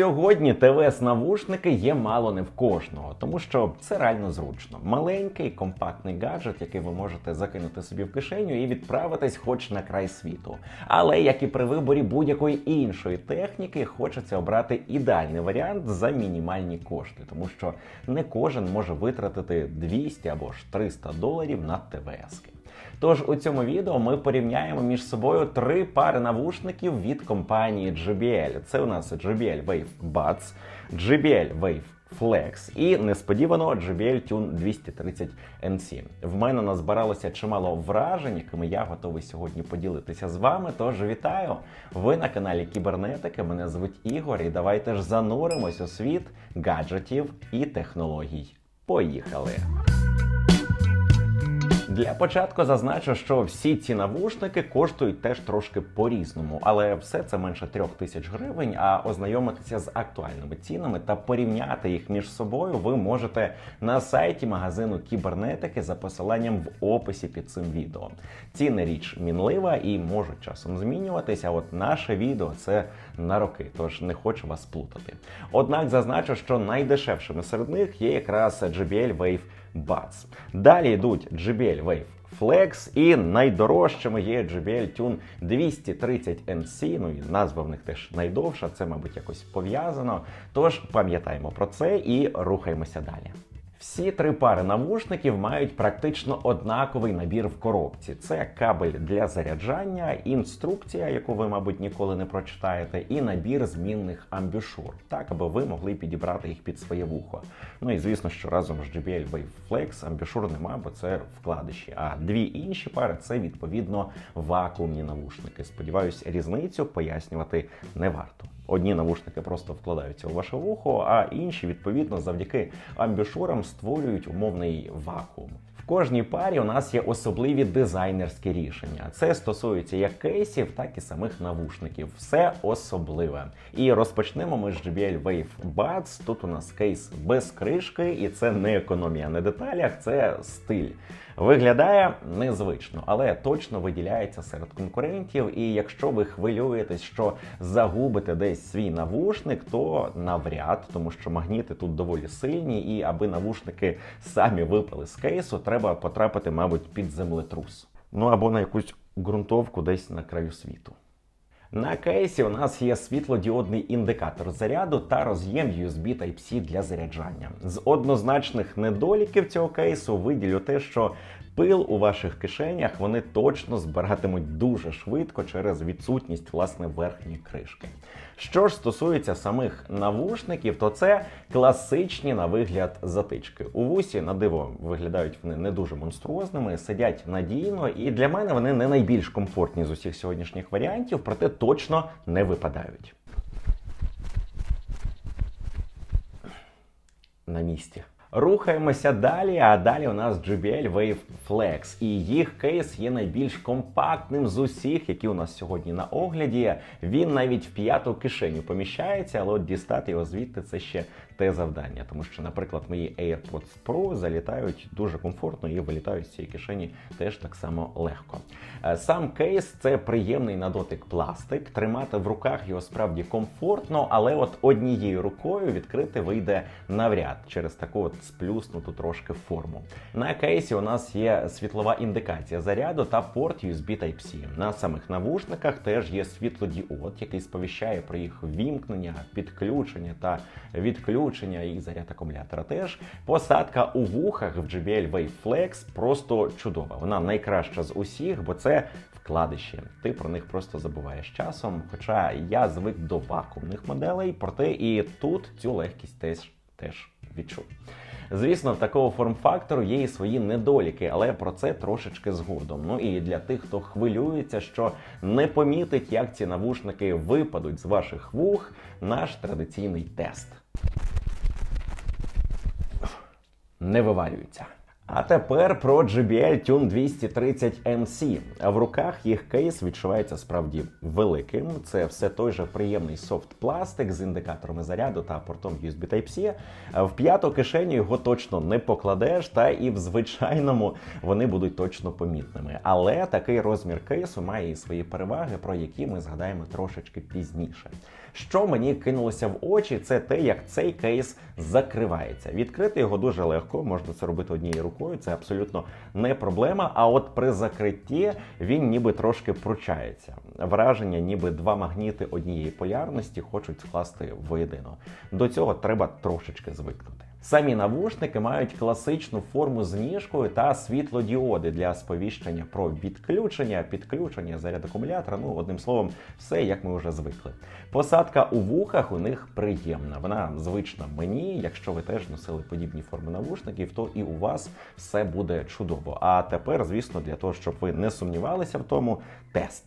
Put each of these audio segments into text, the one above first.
Сьогодні ТВС-навушники є мало не в кожного, тому що це реально зручно. Маленький компактний гаджет, який ви можете закинути собі в кишеню і відправитись хоч на край світу. Але як і при виборі будь-якої іншої техніки, хочеться обрати ідеальний варіант за мінімальні кошти, тому що не кожен може витратити 200 або ж 300 доларів на ТВСки. Тож у цьому відео ми порівняємо між собою три пари навушників від компанії JBL. Це у нас JBL Wave Buds, JBL Wave Flex і несподівано JBL Tune 230 NC. В мене назбиралося чимало вражень, якими я готовий сьогодні поділитися з вами. Тож вітаю! Ви на каналі Кібернетики. Мене звуть Ігор, і давайте ж зануримось у світ гаджетів і технологій. Поїхали! Для початку зазначу, що всі ці навушники коштують теж трошки по-різному, але все це менше трьох тисяч гривень. А ознайомитися з актуальними цінами та порівняти їх між собою ви можете на сайті магазину кібернетики за посиланням в описі під цим відео. Ціни річ мінлива і можуть часом змінюватися. От наше відео це на роки, тож не хочу вас плутати. Однак зазначу, що найдешевшими серед них є якраз JBL Wave Buds. Далі йдуть JBL Wave Flex і найдорожчими є JBL Tune 230 NC. Ну і назва в них теж найдовша. Це, мабуть, якось пов'язано. Тож пам'ятаємо про це і рухаємося далі. Всі три пари навушників мають практично однаковий набір в коробці. Це кабель для заряджання, інструкція, яку ви, мабуть, ніколи не прочитаєте, і набір змінних амбішур, так аби ви могли підібрати їх під своє вухо. Ну і звісно, що разом з JBL Wave Flex амбішур нема, бо це вкладиші. А дві інші пари це відповідно вакуумні навушники. Сподіваюсь, різницю пояснювати не варто. Одні навушники просто вкладаються у ваше вухо, а інші, відповідно, завдяки амбішурам створюють умовний вакуум. В кожній парі у нас є особливі дизайнерські рішення. Це стосується як кейсів, так і самих навушників. Все особливе. І розпочнемо ми з JBL Wave Buds. Тут у нас кейс без кришки, і це не економія на деталях, це стиль. Виглядає незвично, але точно виділяється серед конкурентів. І якщо ви хвилюєтесь, що загубите десь свій навушник, то навряд, тому що магніти тут доволі сильні, і аби навушники самі випали з кейсу, треба потрапити, мабуть, під землетрус. Ну або на якусь ґрунтовку десь на краю світу. На кейсі у нас є світлодіодний індикатор заряду та роз'єм USB Type-C для заряджання. З однозначних недоліків цього кейсу виділю те, що пил у ваших кишенях вони точно збиратимуть дуже швидко через відсутність власне верхньої кришки. Що ж стосується самих навушників, то це класичні на вигляд затички. У вусі на диво виглядають вони не дуже монструозними, сидять надійно, і для мене вони не найбільш комфортні з усіх сьогоднішніх варіантів, проте точно не випадають. На місці. Рухаємося далі, а далі у нас JBL Wave Flex. І їх кейс є найбільш компактним з усіх, які у нас сьогодні на огляді. Він навіть в п'яту кишеню поміщається, але от дістати його звідти це ще те завдання. Тому що, наприклад, мої AirPods Pro залітають дуже комфортно і вилітають з цієї кишені теж так само легко. Е, Сам кейс це приємний на дотик пластик. Тримати в руках його справді комфортно, але от однією рукою відкрити вийде навряд через таку от сплюснуту трошки форму. На кейсі у нас є світлова індикація заряду та порт USB Type-C. На самих навушниках теж є світлодіод, який сповіщає про їх вімкнення, підключення та відключення і заряд акумулятора. Теж посадка у вухах в JBL Wave просто чудова. Вона найкраща з усіх, бо це вкладиші. Ти про них просто забуваєш часом. Хоча я звик до вакуумних моделей, проте і тут цю легкість теж теж відчув. Звісно, в такого форм-фактору є і свої недоліки, але про це трошечки згодом. Ну і для тих, хто хвилюється, що не помітить, як ці навушники випадуть з ваших вух, наш традиційний тест. Не вивалюються. А тепер про JBL Tune 230 NC. В руках їх кейс відчувається справді великим. Це все той же приємний софт пластик з індикаторами заряду та портом USB Type-C. В п'яту кишеню його точно не покладеш, та і в звичайному вони будуть точно помітними. Але такий розмір кейсу має і свої переваги, про які ми згадаємо трошечки пізніше. Що мені кинулося в очі, це те, як цей кейс закривається. Відкрити його дуже легко, можна це робити однією рукою, це абсолютно не проблема. А от при закритті він ніби трошки пручається. Враження, ніби два магніти однієї полярності хочуть скласти воєдино. До цього треба трошечки звикнути. Самі навушники мають класичну форму з та світлодіоди для сповіщення про відключення, підключення, заряд акумулятора. Ну, одним словом, все як ми вже звикли. Посадка у вухах у них приємна. Вона звична мені. Якщо ви теж носили подібні форми навушників, то і у вас все буде чудово. А тепер, звісно, для того, щоб ви не сумнівалися в тому, тест.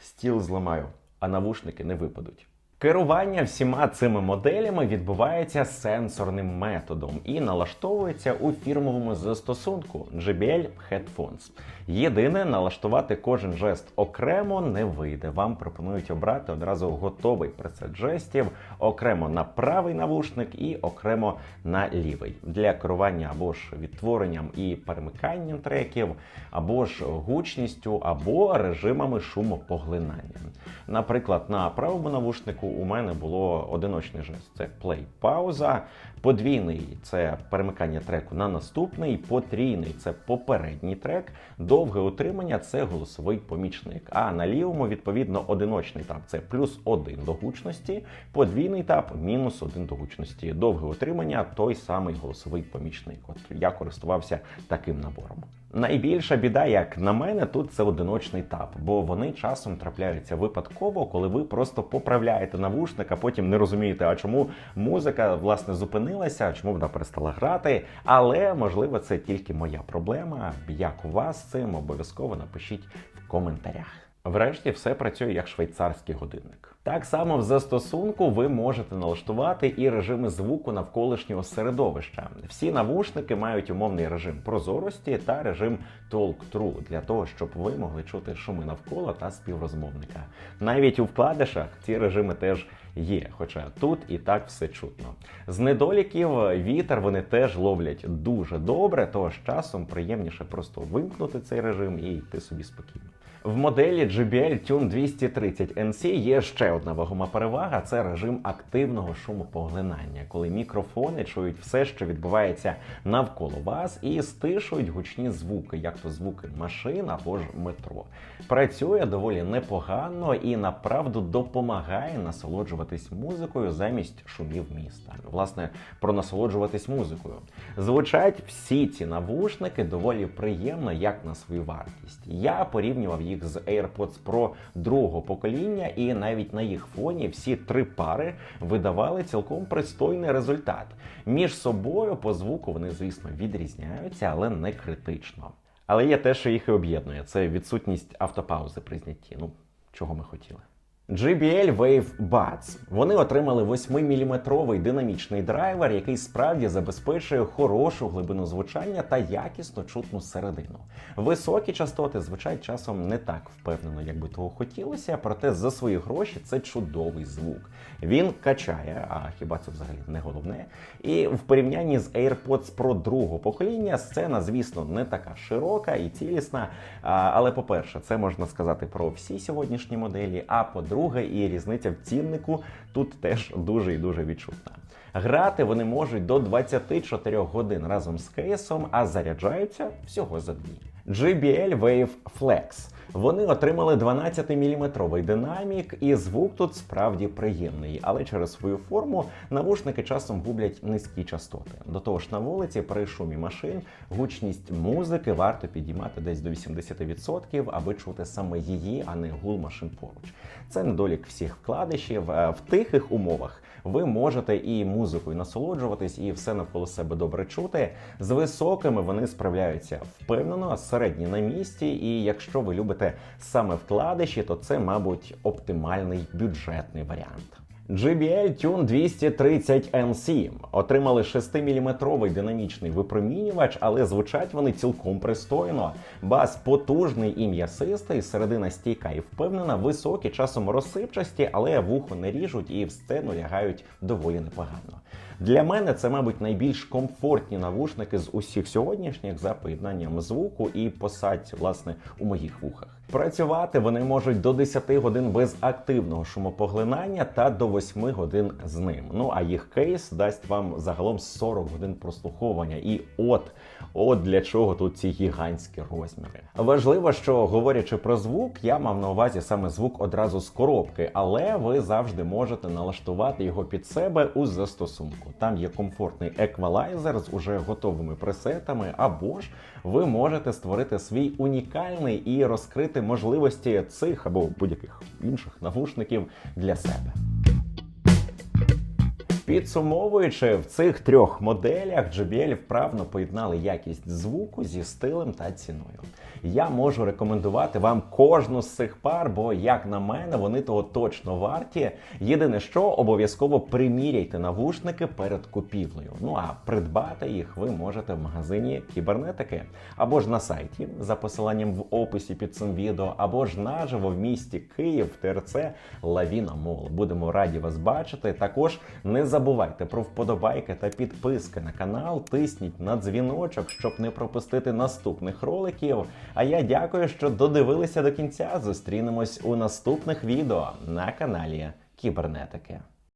Стіл зламаю, а навушники не випадуть. Керування всіма цими моделями відбувається сенсорним методом і налаштовується у фірмовому застосунку JBL Headphones. Єдине, налаштувати кожен жест окремо не вийде. Вам пропонують обрати одразу готовий пресет жестів окремо на правий навушник і окремо на лівий для керування або ж відтворенням і перемиканням треків, або ж гучністю, або режимами шумопоглинання. Наприклад, на правому навушнику у мене було одиночний жест: це плей, пауза. Подвійний це перемикання треку на наступний, потрійний це попередній трек. Довге утримання це голосовий помічник. А на лівому, відповідно, одиночний тап це плюс один до гучності, подвійний тап мінус один до гучності. Довге утримання той самий голосовий помічник. От я користувався таким набором. Найбільша біда, як на мене, тут це одиночний тап, бо вони часом трапляються випадково, коли ви просто поправляєте навушник, а потім не розумієте, а чому музика власне зупинилася, чому вона перестала грати. Але можливо це тільки моя проблема. Як у вас цим обов'язково напишіть в коментарях. Врешті все працює як швейцарський годинник. Так само в застосунку ви можете налаштувати і режими звуку навколишнього середовища. Всі навушники мають умовний режим прозорості та режим Talk True для того, щоб ви могли чути шуми навколо та співрозмовника. Навіть у вкладишах ці режими теж є, хоча тут і так все чутно. З недоліків вітер вони теж ловлять дуже добре, тож часом приємніше просто вимкнути цей режим і йти собі спокійно. В моделі JBL Tune 230 NC є ще одна вагома перевага: це режим активного шумопоглинання, коли мікрофони чують все, що відбувається навколо вас, і стишують гучні звуки, як то звуки машин або ж метро. Працює доволі непогано і направду допомагає насолоджуватись музикою замість шумів міста. Власне, про насолоджуватись музикою. Звучать всі ці навушники доволі приємно, як на свою вартість. Я порівнював їх з AirPods Pro другого покоління, і навіть на їх фоні всі три пари видавали цілком пристойний результат. Між собою по звуку вони, звісно, відрізняються, але не критично. Але є те, що їх і об'єднує: це відсутність автопаузи при знятті. Ну, чого ми хотіли. JBL Wave Buds. Вони отримали 8-мм динамічний драйвер, який справді забезпечує хорошу глибину звучання та якісно чутну середину. Високі частоти звучать часом не так впевнено, як би того хотілося, проте за свої гроші це чудовий звук. Він качає, а хіба це взагалі не головне? І в порівнянні з AirPods Pro другого покоління сцена, звісно, не така широка і цілісна. Але, по-перше, це можна сказати про всі сьогоднішні моделі. А по-друге, і різниця в ціннику тут теж дуже і дуже відчутна. Грати вони можуть до 24 годин разом з кейсом, а заряджаються всього за дві. JBL Wave Flex. Вони отримали 12-мм динамік, і звук тут справді приємний, але через свою форму навушники часом гублять низькі частоти. До того ж, на вулиці при шумі машин гучність музики варто підіймати десь до 80%, аби чути саме її, а не гул машин поруч. Це недолік всіх вкладишів. В тихих умовах ви можете і музикою насолоджуватись, і все навколо себе добре чути. З високими вони справляються впевнено, середні на місці. І якщо ви любите саме вкладиші, то це, мабуть, оптимальний бюджетний варіант. JBL Tune 230 NC отримали 6-мм динамічний випромінювач, але звучать вони цілком пристойно. Бас потужний і м'ясистий, середина стійка і впевнена, високі, часом розсипчасті, але вухо не ріжуть і в сцену лягають доволі непогано. Для мене це, мабуть, найбільш комфортні навушники з усіх сьогоднішніх за поєднанням звуку і посадці, власне, у моїх вухах. Працювати вони можуть до 10 годин без активного шумопоглинання та до 8 годин з ним. Ну а їх кейс дасть вам загалом 40 годин прослуховування. І от, от для чого тут ці гігантські розміри. Важливо, що говорячи про звук, я мав на увазі саме звук одразу з коробки, але ви завжди можете налаштувати його під себе у застосунку. Там є комфортний еквалайзер з уже готовими пресетами, або ж ви можете створити свій унікальний і розкрити можливості цих або будь-яких інших навушників для себе. Підсумовуючи, в цих трьох моделях JBL вправно поєднали якість звуку зі стилем та ціною. Я можу рекомендувати вам кожну з цих пар, бо, як на мене, вони того точно варті. Єдине, що обов'язково приміряйте навушники перед купівлею. Ну а придбати їх ви можете в магазині кібернетики або ж на сайті за посиланням в описі під цим відео, або ж наживо в місті Київ ТРЦ Лавіна Мол. Будемо раді вас бачити. Також не забувайте про вподобайки та підписки на канал. Тисніть на дзвіночок, щоб не пропустити наступних роликів. А я дякую, що додивилися до кінця. Зустрінемось у наступних відео на каналі Кібернетики.